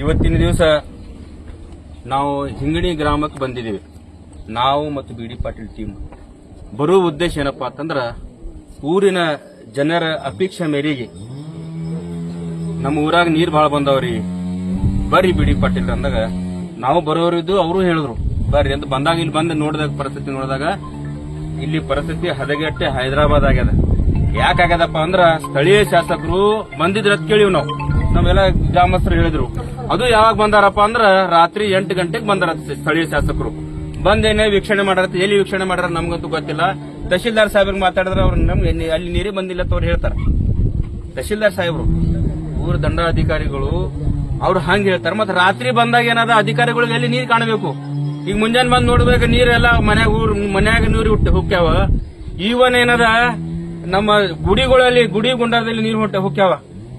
ಇವತ್ತಿನ ದಿವಸ ನಾವು ಹಿಂಗಣಿ ಗ್ರಾಮಕ್ಕೆ ಬಂದಿದ್ದೀವಿ. ನಾವು ಮತ್ತು ಬಿ ಡಿ ಪಾಟೀಲ್ ಟೀಮ್ ಬರೋ ಉದ್ದೇಶ ಏನಪ್ಪಾ ಅಂತಂದ್ರ ಊರಿನ ಜನರ ಅಪೇಕ್ಷೆ ಮೇರೆಗೆ ನಮ್ಮ ಊರಾಗ ನೀರು ಭಾಳ ಬಂದವ್ರಿ. ಬರ್ರಿ ಬಿ ಡಿ ಪಾಟೀಲ್ ಅಂದಾಗ ನಾವು ಬರೋರಿದ್ದು ಅವರು ಹೇಳಿದ್ರು. ಬರ್ರಿ ಅಂತ ಬಂದಾಗ ಇಲ್ಲಿ ಬಂದು ನೋಡಿದಾಗ ಪರಿಸ್ಥಿತಿ ನೋಡಿದಾಗ ಇಲ್ಲಿ ಪರಿಸ್ಥಿತಿ ಹದಗೆಟ್ಟೆ ಹೈದರಾಬಾದ್ ಆಗ್ಯದ. ಯಾಕಾಗ್ಯದಪ್ಪ ಅಂದ್ರ ಸ್ಥಳೀಯ ಶಾಸಕರು ಬಂದಿದ್ರ ಕೇಳಿವ್ ನಾವು. ನಮ್ಮೆಲ್ಲ ಗ್ರಾಮಸ್ಥರು ಹೇಳಿದ್ರು. ಅದು ಯಾವಾಗ ಬಂದಾರಪ್ಪ ಅಂದ್ರ ರಾತ್ರಿ ಎಂಟು ಗಂಟೆಗೆ ಬಂದಾರ ಸ್ಥಳೀಯ ಶಾಸಕರು. ಬಂದೇನೆ ವೀಕ್ಷಣೆ ಮಾಡಾರ ಎಲ್ಲಿ ವೀಕ್ಷಣೆ ಮಾಡ್ರ ನಮ್ಗಂತೂ ಗೊತ್ತಿಲ್ಲ. ತಹಶೀಲ್ದಾರ್ ಸಾಹೇಬ್ರಿಗೆ ಮಾತಾಡಿದ್ರೆ ಅವ್ರು ನಮ್ಗೆ ಅಲ್ಲಿ ನೀರಿ ಬಂದಿಲ್ಲ ಅಂತ ಅವ್ರು ಹೇಳ್ತಾರ. ತಹಶೀಲ್ದಾರ್ ಸಾಹೇಬ್ರು, ಊರ ದಂಡಾಧಿಕಾರಿಗಳು, ಅವ್ರು ಹಂಗ ಹೇಳ್ತಾರೆ. ಮತ್ತೆ ರಾತ್ರಿ ಬಂದಾಗ ಏನಾದ ಅಧಿಕಾರಿಗಳಿಗೆ ಎಲ್ಲಿ ನೀರು ಕಾಣಬೇಕು? ಈಗ ಮುಂಜಾನೆ ಬಂದ್ ನೋಡ್ಬೇಕು ನೀರೆಲ್ಲ ಮನ್ಯಾಗ ಊರ್ ಮನ್ಯಾಗ ನೀರು ಹುಟ್ಟಿ ಹುಕ್ಕ್ಯಾವ ಈವನ್ ಏನದ ನಮ್ಮ ಗುಡಿಗಳಲ್ಲಿ ಗುಡಿ ಗುಂಡದಲ್ಲಿ ನೀರು ಹುಟ್ಟ ಹುಕ್ಕ್ಯಾವ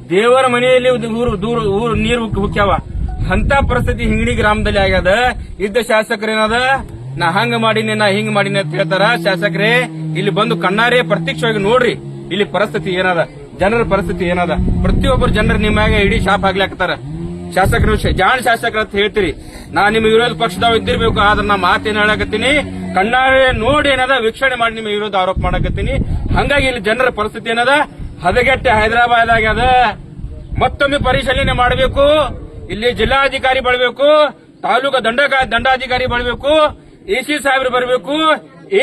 ದೇವರ ಮನೆಯಲ್ಲಿ ಊರು, ದೂರ ಊರು ನೀರು ಹುಕ್- ಹುಕ್ಕ್ಯಾವ ಅಂತ ಪರಿಸ್ಥಿತಿ ಹಿಂಗಡಿ ಗ್ರಾಮದಲ್ಲಿ ಆಗ್ಯದ. ಇದ್ದ ಶಾಸಕರೇನದ? ನಾ ಹಂಗ ಮಾಡಿನಿ, ನಾ ಹಿಂಗ ಮಾಡಿನಿ ಅಂತ ಹೇಳ್ತಾರ. ಶಾಸಕರೇ, ಇಲ್ಲಿ ಬಂದು ಕಣ್ಣಾರೆ ಪ್ರತ್ಯಕ್ಷವಾಗಿ ನೋಡ್ರಿ. ಇಲ್ಲಿ ಪರಿಸ್ಥಿತಿ ಏನದ? ಜನರ ಪರಿಸ್ಥಿತಿ ಏನದ? ಪ್ರತಿಯೊಬ್ಬರು ಜನರು ನಿಮ್ಮಾಗ ಇಡೀ ಶಾಪ್ ಆಗ್ಲಾಕತ್ತಾರ. ಶಾಸಕರು ಜಾಣ ಶಾಸಕರ ಅಂತ ಹೇಳ್ತೀರಿ. ನಾ ನಿಮ್ಮ ವಿರೋಧ ಪಕ್ಷದವ್ ಇದ್ದಿರ್ಬೇಕು, ಆದ್ರೆ ನಾ ಮಾತೇನ್ ಹೇಳಕತ್ತೀನಿ. ಕಣ್ಣಾರೆ ನೋಡಿ ಏನದ? ವೀಕ್ಷಣೆ ಮಾಡಿ ನಿಮ್ಮ ವಿರೋಧ ಆರೋಪ ಮಾಡಕತ್ತೀನಿ. ಹಂಗಾಗಿ ಇಲ್ಲಿ ಜನರ ಪರಿಸ್ಥಿತಿ ಏನದ? ಹದಗೆಟ್ಟೆ ಹೈದರಾಬಾದ್ ಆಗ್ಯದ ಮತ್ತೊಮ್ಮೆ ಪರಿಶೀಲನೆ ಮಾಡಬೇಕು. ಇಲ್ಲಿ ಜಿಲ್ಲಾಧಿಕಾರಿ ಬರಬೇಕು. ತಾಲೂಕು ದಂಡ ದಂಡಾಧಿಕಾರಿ ಬರಬೇಕು. ಎಸಿ ಸಾಹೇಬ್ರು ಬರಬೇಕು.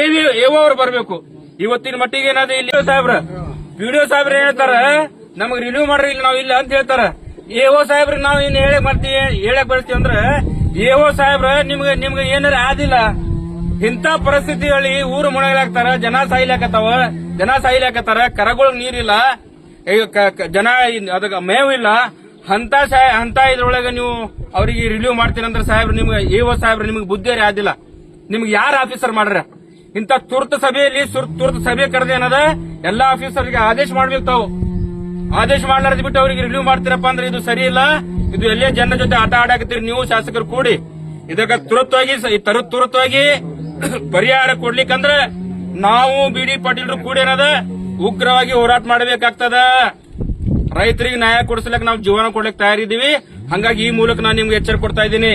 ಎವಿ ಅವರು ಬರಬೇಕು. ಇವತ್ತಿನ ಮಟ್ಟಿಗೆ ಏನಾದ್ರು ಇಲ್ಲಿ ಸಾಹೇಬ್ರ ವಿಡಿಯೋ ಸಾಹೇಬ್ರ ಹೇಳ್ತಾರ, ನಮಗ್ ರಿನ್ಯೂ ಮಾಡ್ರಿ ಇಲ್ಲಿ ನಾವು ಇಲ್ಲ ಅಂತ ಹೇಳ್ತಾರ. ಎಓ ಸಾಹೇಬ್ರ ನಾವು ಏನ್ ಹೇಳಕ್ ಬರ್ತೀವಿ ಹೇಳಕ್ ಬರ್ತೀವಿ ಅಂದ್ರೆ ಎಓ ಸಾಹೇಬ್ರ ನಿಮ್ಗೆ ನಿಮ್ಗೆ ಏನಾರ ಆದಿಲ್ಲ. ಇಂಥ ಪರಿಸ್ಥಿತಿಯಲ್ಲಿ ಊರು ಮುಣಗಲಾಗ್ತಾರ ಜನ ಸಾಯ್ಲಾಕತ್ತಾವ, ಜನ ಸಾಯ್ಲಾಕತ್ತಾರ ಕರಗೊಳಗ್ ನೀರಿಲ್ಲ ಜನ ಅದಕ್ಕ ಮೇವಿಲ್ಲ ಅಂತ ಹಂತ ಅಂತ ಇದ್ರೊಳಗೆ ನೀವು ಅವರಿಗೆ ರಿಲೀವ್ ಮಾಡ್ತೀರಂದ್ರೆ ಸಾಹೇಬ್ರು, ನಿಮ್ಗೆ ಎಒ ಸಾಹೇಬ್ರು ನಿಮ್ಗೆ ಬುದ್ಧಿ ಆದಿಲ್ಲ. ನಿಮ್ಗೆ ಯಾರ ಆಫೀಸರ್ ಮಾಡ್ರ? ಇಂಥ ತುರ್ತು ಸಭೆಯಲ್ಲಿ ತುರ್ತು ಸಭೆ ಕರೆದ ಏನದ ಎಲ್ಲಾ ಆಫೀಸರ್ಗೆ ಆದೇಶ ಮಾಡ್ಬೇಕು ತಾವು ಆದೇಶ ಮಾಡ್ಲಾರ್ದು ಬಿಟ್ಟು ಅವ್ರಿಗೆ ರಿಲೀವ್ ಮಾಡ್ತೀರಪ್ಪ ಅಂದ್ರೆ ಇದು ಸರಿ ಇಲ್ಲ. ಇದು ಎಲ್ಲೇ ಜನರ ಜೊತೆ ಆಟ ಆಡಾಕತ್ತೀರಿ ನೀವು ಶಾಸಕರು ಕೂಡಿ. ಇದಕ್ಕೆ ತುರತ್ವಾಗಿ ತುರತ್ವಾಗಿ ಪರಿಹಾರ ಕೊಡ್ಲಿಕ್ಕಂದ್ರೆ ನಾವು ಬಿಡಿ ಪಾಟೀಲ್ರು ಕೂಡ ಏನದ ಉಗ್ರವಾಗಿ ಹೋರಾಟ ಮಾಡಬೇಕಾಗ್ತದ. ರೈತರಿಗೆ ನ್ಯಾಯ ಕೊಡಿಸ್ಲಕ್ ನಾವು ಜೀವನ ಕೊಡ್ಲಿಕ್ಕೆ ತಯಾರಿದ್ದೀವಿ. ಹಂಗಾಗಿ ಈ ಮೂಲಕ ನಾನು ನಿಮ್ಗೆ ಎಚ್ಚರ ಕೊಡ್ತಾ ಇದ್ದೀನಿ.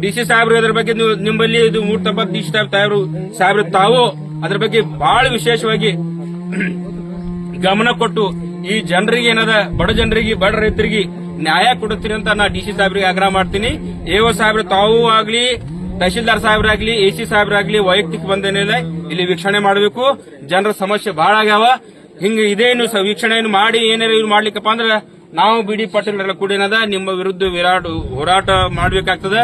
ಡಿ ಸಿ ಸಾಹೇಬ್ರು ಅದ್ರ ಬಗ್ಗೆ ನಿಮ್ಮಲ್ಲಿ ಇದು ಮೂರ್ತಪ್ಪ ಡಿ ಸಿ ಸಾಹೇಬ್ ಸಾಹೇಬ್ರು ತಾವು ಅದ್ರ ಬಗ್ಗೆ ಬಹಳ ವಿಶೇಷವಾಗಿ ಗಮನ ಕೊಟ್ಟು ಈ ಜನರಿಗೆ ಏನದ, ಬಡ ಜನರಿಗೆ, ಬಡ ರೈತರಿಗೆ ನ್ಯಾಯ ಕೊಡುತ್ತೀರಿ ಅಂತ ನಾ ಡಿ ಸಿ ಸಾಹೇಬ್ರಿಗೆ ಆಗ್ರಹ ಮಾಡ್ತೀನಿ. ಎಒ ಸಾಹೇಬ್ರು ತಾವು ಆಗ್ಲಿ ತಹಶೀಲ್ದಾರ್ ಸಾಹೇಬ್ರಾಗ್ಲಿ, ಎ ಸಿ ಸಾಹೇಬ್ರಾಗ್ಲಿ ವೈಯಕ್ತಿಕ ಬಂದೇನಿದೆ ಇಲ್ಲಿ ವೀಕ್ಷಣೆ ಮಾಡಬೇಕು. ಜನರ ಸಮಸ್ಯೆ ಬಹಳ ಆಗ್ಯಾವ. ಹಿಂಗ ಇದೇನು ವೀಕ್ಷಣೆಯನ್ನು ಮಾಡಿ ಏನಾರ ಇವ್ರು ಮಾಡ್ಲಿಕ್ಕಪ್ಪ ಅಂದ್ರೆ ನಾವು ಬಿಡಿ ಪಾಟೀಲ್ ಕೂಡ ಏನದ ನಿಮ್ಮ ವಿರುದ್ಧ ವಿರಾಟ್ ಹೋರಾಟ ಮಾಡ್ಬೇಕಾಗ್ತದ.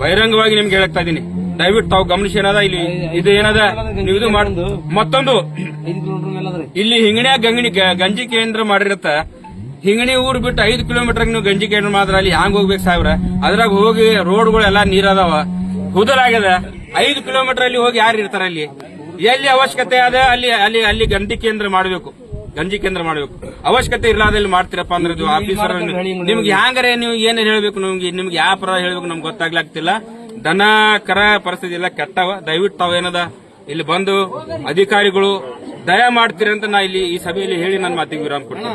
ಬಹಿರಂಗವಾಗಿ ನಿಮ್ಗೆ ಹೇಳಕ್ತಾ ಇದೀನಿ ದಯವಿಟ್ಟು ತಾವು ಗಮನಿಸಿ ಏನದ, ಇಲ್ಲಿ ಇದು ಏನದ, ನೀವು ಇದು ಮಾಡ್ ಮತ್ತೊಂದು. ಇಲ್ಲಿ ಹಿಂಗಣ್ಯಾಗ ಗಂಗಣಿ ಗಂಜಿ ಕೇಂದ್ರ ಮಾಡಿರತ್ತ. ಹಿಂಗಣಿ ಊರು ಬಿಟ್ಟು ಐದು ಕಿಲೋಮೀಟರ್ ನೀವು ಗಂಜಿ ಕೇಂದ್ರ ಮಾತ್ರ ಅಲ್ಲಿ ಹ್ಯಾಂಗ್ ಹೋಗ್ಬೇಕು ಸಾಹೇಬ್ರ? ಅದ್ರಾಗ ಹೋಗಿ ರೋಡ್ಗಳೆಲ್ಲ ಎಲ್ಲಾ ನೀರದಾವ ಹುದಲಾಗ್ಯದ ಐದು ಕಿಲೋಮೀಟರ್ ಅಲ್ಲಿ ಹೋಗಿ ಯಾರು ಇರ್ತಾರೆ ಅಲ್ಲಿ? ಎಲ್ಲಿ ಅವಶ್ಯಕತೆ ಅದ ಅಲ್ಲಿ ಅಲ್ಲಿ ಅಲ್ಲಿ ಗಂಜಿ ಕೇಂದ್ರ ಮಾಡಬೇಕು. ಗಂಜಿ ಕೇಂದ್ರ ಮಾಡಬೇಕು. ಅವಶ್ಯಕತೆ ಇರ್ಲಾದಲ್ಲಿ ಮಾಡ್ತೀರಪ್ಪ ಅಂದ್ರೆ ಆಫೀಸರ್ ನಿಮ್ಗೆ ಹ್ಯಾಂಗಾರೆ ನೀವು ಏನ್ ಹೇಳ್ಬೇಕು ನಿಮ್ಗೆ? ನಿಮ್ಗೆ ಯಾವ ಪರ ಹೇಳ್ಬೇಕು ನಮ್ಗೆ ಗೊತ್ತಾಗ್ಲಾಗ್ತಿಲ್ಲ. ದನ ಕರ ಪರಿಸ್ಥಿತಿ ಎಲ್ಲ ಕೆಟ್ಟವ. ದಯವಿಟ್ಟು ತಾವ ಏನದ? ಇಲ್ಲಿ ಬಂದು ಅಧಿಕಾರಿಗಳು ದಯ ಮಾಡ್ತೀರಿ ಅಂತ ನಾ ಇಲ್ಲಿ ಈ ಸಭೆಯಲ್ಲಿ ಹೇಳಿ ನನ್ನ ಮಾತಿಗೆ ವಿರಾಮ ಕೊಡ್ತೀನಿ.